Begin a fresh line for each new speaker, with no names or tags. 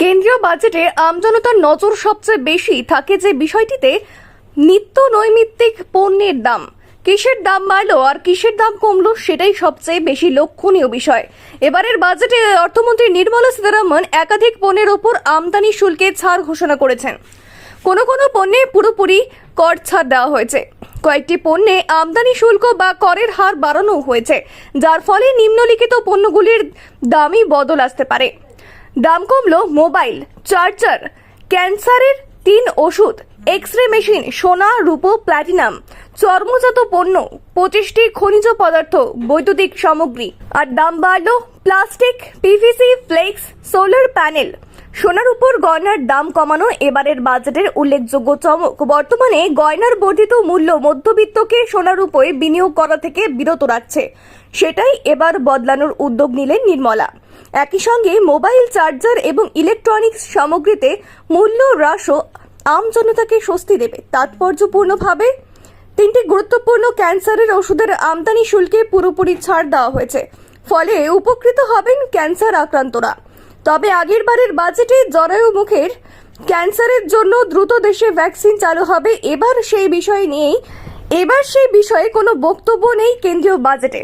কেন্দ্রীয় বাজেটে আমজনতার নজর সবচেয়ে বেশি থাকে যে বিষয়টিতে নিত্য নৈমিত্তিক পণ্যের দাম। কিসের দাম বাড়লো আর কিসের দাম কমলো সেটাই সবচেয়ে বেশি লক্ষণীয় বিষয়। এবারের বাজেটে অর্থমন্ত্রী নির্মলা সীতারামন একাধিক পণ্যের ওপর আমদানি শুল্কে ছাড় ঘোষণা করেছেন। কোনো কোনো পণ্যে পুরোপুরি কর ছাড় দেওয়া হয়েছে। কয়েকটি পণ্যে আমদানি শুল্ক বা করের হার বাড়ানো হয়েছে, যার ফলে নিম্নলিখিত পণ্যগুলির দামই বদল আসতে পারে। দাম কমলো মোবাইল, চার্জার, ক্যান্সারের তিন ওষুধ এক্স রে মেশিন, সোনা, রূপো, প্ল্যাটিনাম, চর্মজাত পণ্য, পঁচিশটি খনিজ পদার্থ, বৈদ্যুতিক সামগ্রী। আর দাম বাড়লো plastic, PVC, flex, solar panel. সোনার উপর গয়নার দাম কমানো এবারের বাজেটের উল্লেখযোগ্য চমক। বর্তমানে গয়নার বর্ধিত মূল্য মধ্যবিত্তকে সোনার উপরে বিনিয়োগ করা থেকে বিরত রাখছে। সেটাই এবার বদলানোর উদ্যোগ নিলেন নির্মলা। একই সঙ্গে মোবাইল চার্জার এবং ইলেকট্রনিক্স সামগ্রীতে মূল্য হ্রাসও আম জনতাকে স্বস্তি দেবে। তাৎপর্যপূর্ণভাবে তিনটি গুরুত্বপূর্ণ ক্যান্সারের ওষুধের আমদানি শুল্কে পুরোপুরি ছাড় দেওয়া হয়েছে। ফলে উপকৃত হবেন ক্যান্সার আক্রান্তরা। তবে আগের বারের বাজেটে জরায়ু মুখের ক্যান্সারের জন্য দ্রুত দেশে ভ্যাকসিন চালু হবে। এবার সেই বিষয় নিয়েই এবার সেই বিষয়ে কোনো বক্তব্য নেই কেন্দ্রীয় বাজেটে।